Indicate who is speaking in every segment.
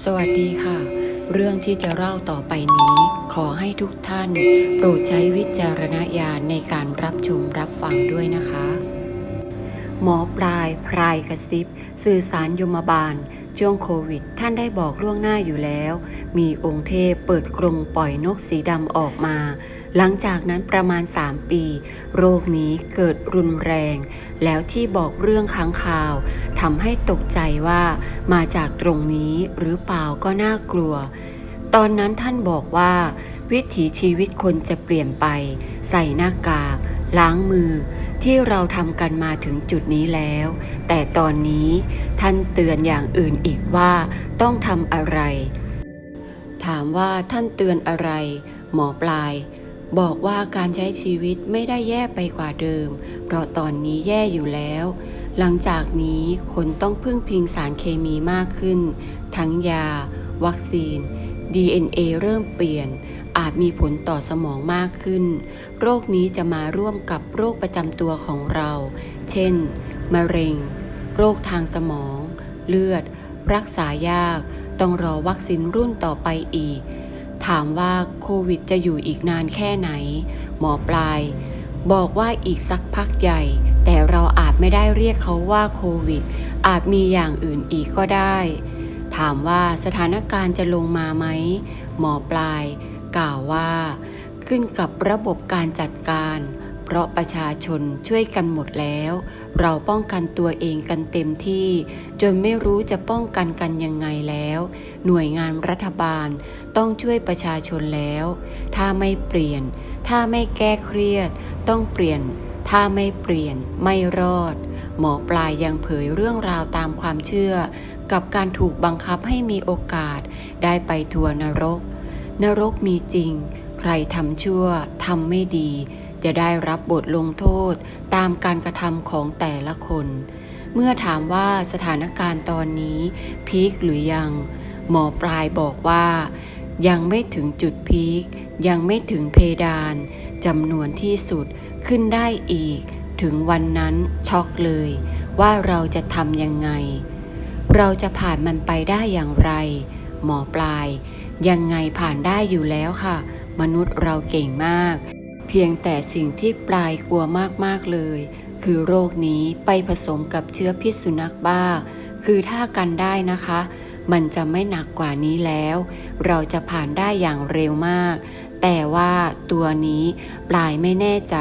Speaker 1: สวัสดีค่ะ เรื่องที่จะเล่าต่อไปนี้ ขอให้ทุกท่าน โปรดใช้วิจารณญาณในการรับชมรับฟังด้วยนะคะ หมอปลายพรายกระซิบ สื่อสารยมบาลช่วงโควิด ท่านได้บอกล่วงหน้าอยู่แล้ว มีองค์เทพเปิดกรงปล่อยนกสีดำออกมา หลังจากนั้นประมาณ 3 ปี โรคนี้เกิดรุนแรง แล้วที่บอกเรื่องค้างคาว ทำให้ตกใจว่ามาจากตรงนี้หรือเปล่าก็น่ากลัว ตอนนั้นท่านบอกว่า วิถีชีวิตคนจะเปลี่ยนไป ใส่หน้ากาก ล้างมือ ที่เราทำกันมาถึงจุดนี้แล้ว แต่ตอนนี้ท่านเตือนอย่างอื่นอีกว่าต้องทำอะไร ถามว่าท่านเตือนอะไร หมอปลายบอกว่าการใช้ชีวิตไม่ได้แย่ไปกว่าเดิม เพราะตอนนี้แย่อยู่แล้ว หลังจากนี้คนต้องพึ่งพิงสารเคมีมากขึ้น ทั้งยา วัคซีน DNA เริ่มเปลี่ยน อาจมีผลต่อสมองมากขึ้น โรคนี้จะมาร่วมกับโรคประจำตัวของเรา เช่น มะเร็ง โรคทางสมอง เลือด รักษายาก ต้องรอวัคซีนรุ่นต่อไปอีก ถามว่าโควิดจะอยู่อีกนานแค่ไหน หมอปลาย บอกว่าอีกสักพักใหญ่ แต่เราอาจไม่ได้เรียกเขาว่าโควิด อาจมีอย่างอื่นอีกก็ได้ ถามว่าสถานการณ์จะลงมาไหม หมอปลาย กล่าวว่า ขึ้นกับระบบการจัดการ เพราะประชาชนช่วยกันหมดแล้ว เราป้องกันตัวเองกันเต็มที่ จนไม่รู้จะป้องกันกันยังไงแล้ว หน่วยงานรัฐบาลต้องช่วยประชาชนแล้ว ถ้าไม่เปลี่ยน ถ้าไม่แก้เครียด ต้องเปลี่ยน ถ้าไม่เปลี่ยนไม่รอด หมอปลายยังเผยเรื่องราวตามความเชื่อ กับการถูกบังคับให้มีโอกาส ได้ไปทัวร์นรก นรกมีจริง ใครทำชั่วทำไม่ดี จะได้รับบทลงโทษตามการกระทำของแต่ละคน เมื่อถามว่าสถานการณ์ตอนนี้ พีคหรือยัง หมอปลายบอกว่า ยังไม่ถึงจุดพีคยังไม่ถึงเพดานจำนวนที่สุด ขึ้นได้อีก ถึงวันนั้นช็อกเลย ว่าเราจะทำยังไง เราจะผ่านมันไปได้อย่างไร หมอปลาย ยังไงผ่านได้อยู่แล้วค่ะ มนุษย์เราเก่งมาก เพียงแต่สิ่งที่ปลายกลัวมากๆเลย คือโรคนี้ไปผสมกับเชื้อพิษสุนัขบ้า คือถ้ากันได้นะคะ มันจะไม่หนักกว่านี้แล้ว เราจะผ่านได้อย่างเร็วมาก แต่ว่าตัวนี้ปลายไม่แน่ใจ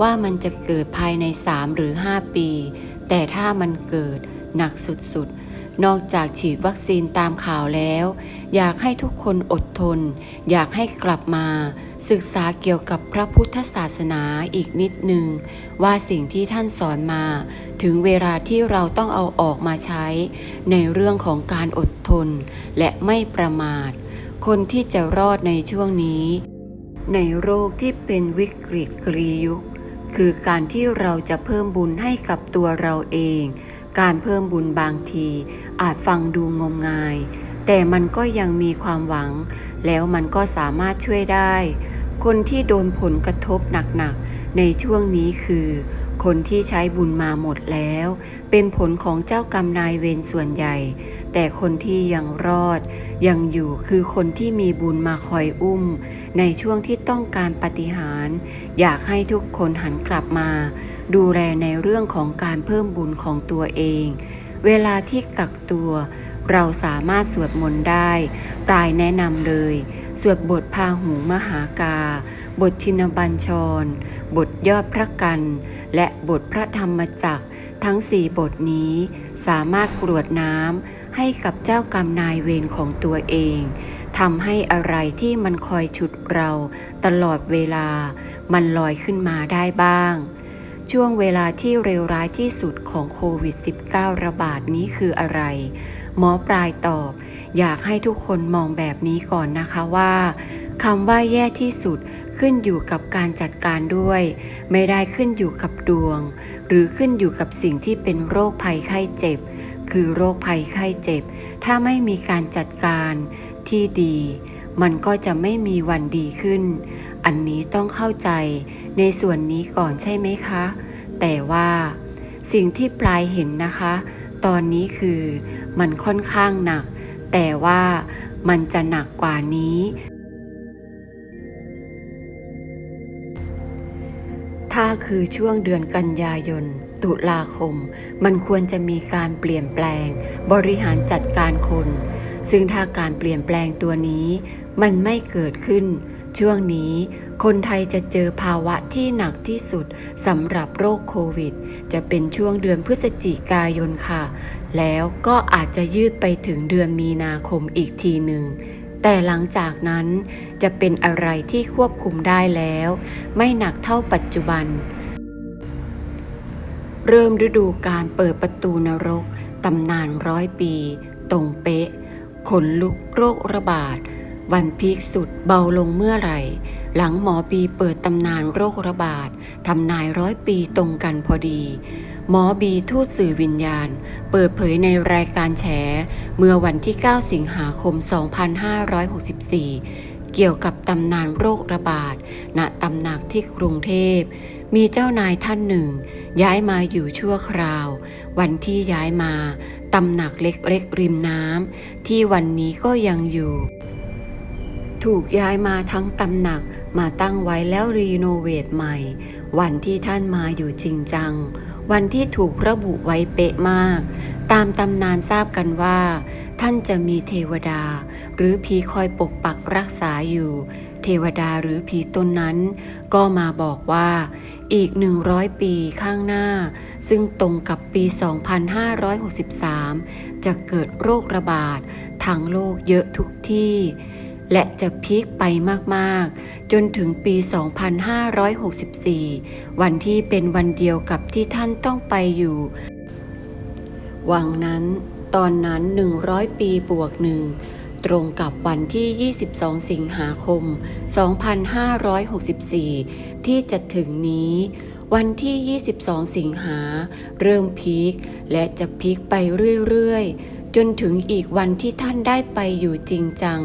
Speaker 1: ว่ามันจะเกิดภายใน 3 หรือ 5 ปี แต่ถ้ามันเกิดหนักสุดๆ นอกจากฉีดวัคซีนตามข่าวแล้ว อยากให้ทุกคนอดทน อยากให้กลับมาศึกษาเกี่ยวกับพระพุทธศาสนาอีกนิดหนึ่งว่าสิ่งที่ท่านสอนมา ถึงเวลาที่เราต้องเอาออกมาใช้ ในเรื่องของการอดทนและไม่ประมาท คนที่จะรอดในช่วงนี้ ในโรคที่เป็นวิกฤตกรียุค คือการที่เราจะเพิ่มบุญให้กับตัวเราเอง การเพิ่มบุญบางที อาจฟังดูงมงาย แต่มันก็ยังมีความหวัง แล้วมันก็สามารถช่วยได้ คนที่โดนผลกระทบหนักๆ ในช่วงนี้คือ คนที่ใช้บุญมาหมดแล้ว เป็นผลของเจ้ากรรมนายเวรส่วนใหญ่ แต่คนที่ยังรอด ยังอยู่คือคนที่มีบุญมาคอยอุ้ม ในช่วงที่ต้องการปฏิหาร อยากให้ทุกคนหันกลับมา ดูแลในเรื่องของการเพิ่มบุญของตัวเอง เวลาที่กักตัวเราสามารถสวดมนต์ได้ ปลายแนะนำเลย สวดบท พาหูมหากา บทชินบัญชร บทยอดพระกัน และบทพระธรรมจักรทั้งสี่บทนี้สามารถกรวดน้ำให้กับเจ้ากรรมนายเวรของตัวเองทำให้อะไรที่มันคอยฉุดเราตลอดเวลา มันลอยขึ้นมาได้บ้าง ช่วงเวลาที่เร็วร้ายที่สุดของโควิด -19 ระบาดนี้คืออะไร หมอปลายตอบ อยากให้ทุกคนมองแบบนี้ก่อนนะคะว่า คำว่าแย่ที่สุดขึ้นอยู่กับการจัดการด้วย ไม่ได้ขึ้นอยู่กับดวง หรือขึ้นอยู่กับสิ่งที่เป็นโรคภัยไข้เจ็บ คือโรคภัยไข้เจ็บ ถ้าไม่มีการจัดการที่ดี มันก็จะไม่มีวันดีขึ้น อันนี้ต้องเข้าใจในส่วนนี้ก่อนใช่ไหมคะ แต่ว่า สิ่งที่ปลายเห็นนะคะ ตอนนี้คือมันค่อนข้างหนัก แต่ว่ามันจะหนักกว่านี้ ถ้าคือช่วงเดือนกันยายน ตุลาคม มันควรจะมีการเปลี่ยนแปลง บริหารจัดการคน ซึ่งถ้าการเปลี่ยนแปลงตัวนี้ มันไม่เกิดขึ้น ช่วงนี้คนไทยจะเจอภาวะที่หนักที่สุดสำหรับโรคโควิด จะเป็นช่วงเดือนพฤศจิกายนค่ะ แล้วก็อาจจะยืดไปถึงเดือนมีนาคมอีกทีหนึ่ง แต่หลังจากนั้นจะเป็นอะไรที่ควบคุมได้แล้ว ไม่หนักเท่าปัจจุบัน เริ่มฤดูการเปิดประตูนรกตำนานร้อยปี ตรงเป๊ะ ขนลุกโรคระบาด วันพีคสุดเบาลงเมื่อไหร่ หลังหมอบีเปิดตำนานโรคระบาดทำนายร้อยปีตรงกันพอดี หมอบีทูตสื่อวิญญาณ เปิดเผยในรายการแฉ เมื่อวันที่ 9 สิงหาคม 2564 เกี่ยวกับตำนานโรคระบาด ณตำหนักที่กรุงเทพ มีเจ้านายท่านหนึ่ง ย้ายมาอยู่ชั่วคราว วันที่ย้ายมาตำหนักเล็กๆริมน้ำที่วันนี้ก็ยังอยู่ ถูกย้ายมาทั้งตำหนักมาตั้งไว้แล้วรีโนเวทใหม่ วันที่ท่านมาอยู่จริงจัง วันที่ถูกระบุไว้เป๊ะมาก ตามตำนานทราบกันว่า ท่านจะมีเทวดา หรือผีคอยปกปักรักษาอยู่ เทวดาหรือผีตนนั้น ก็มาบอกว่า อีก 100 ปีข้างหน้า ซึ่งตรงกับปี 2563 จะเกิดโรคระบาดทั้งโลกเยอะทุกที่ และจะพีคไปมากๆ จนถึงปี 2564 วันที่เป็นวันเดียวกับที่ท่านต้องไปอยู่ วังนั้นตอนนั้น 100 ปีบวกหนึ่งตรงกับวันที่ 22 สิงหาคม 2564 ที่จะถึงนี้ วันที่ 22 สิงหา เริ่มพีคและจะพีคไปเรื่อย ๆ จนถึงอีกวันที่ท่านได้ไปอยู่จริงจัง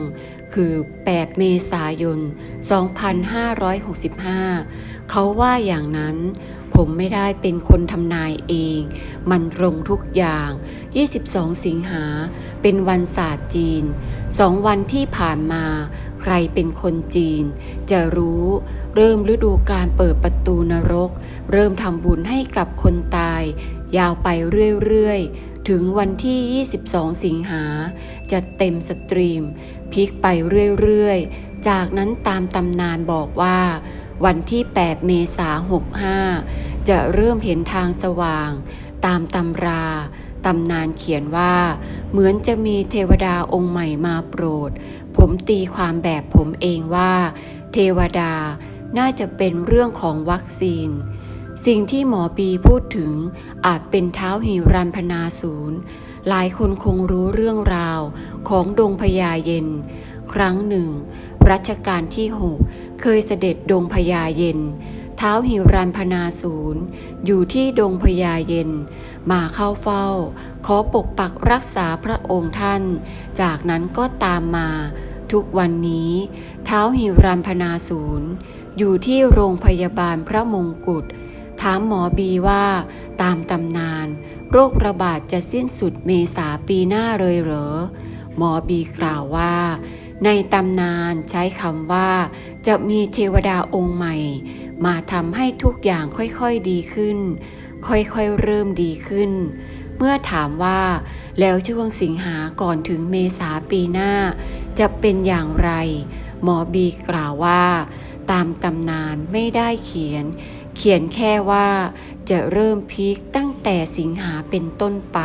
Speaker 1: คือ 8 เมษายน 2565 เขาว่าอย่างนั้น ผมไม่ได้เป็นคนทำนายเอง มันตรงทุกอย่าง 22 สิงหา เป็นวันศาสตร์จีน สองวันที่ผ่านมา ใครเป็นคนจีน จะรู้เริ่มฤดูการเปิดประตูนรก เริ่มทำบุญให้กับคนตาย ยาวไปเรื่อยๆ ถึงวันที่ 22 สิงหา จะเต็มสตรีมพลิกไปเรื่อยๆ จากนั้นตามตำนานบอกว่า วันที่ 8 เมษายน65 จะเริ่มเห็นทางสว่าง ตามตำราตำนานเขียนว่า เหมือนจะมีเทวดาองค์ใหม่มาโปรด ผมตีความแบบผมเองว่า เทวดาน่าจะเป็นเรื่องของวัคซีน สิ่งที่หมอปีพูดถึงอาจเป็นเท้าหิรันพนาศูนย์ หลายคนคงรู้เรื่องราวของดงพญาเย็น ครั้งหนึ่ง รัชกาลที่หกเคยเสด็จดงพญาเย็น เท้าหิรันพนาศูนย์ อยู่ที่ดงพญาเย็น มาเข้าเฝ้า ขอปกปักรักษาพระองค์ท่าน จากนั้นก็ตามมา ทุกวันนี้ เท้าหิรันพนาศูนย์ อยู่ที่โรงพยาบาลพระมงกุฎ ถามหมอบีว่า ตามตำนาน โรคระบาดจะสิ้นสุดเมษาปีหน้าเลยเหรอ หมอบีกล่าวว่า ในตำนานใช้คำว่า จะมีเทวดาองค์ใหม่ มาทำให้ทุกอย่างค่อยๆดีขึ้น ค่อยๆเริ่มดีขึ้น เมื่อถามว่า แล้วช่วงสิงหาก่อนถึงเมษาปีหน้า จะเป็นอย่างไร หมอบีกล่าวว่า ตามตำนานไม่ได้เขียน เขียนแค่ว่าจะเริ่มพีคตั้งแต่สิงหาเป็นต้นไป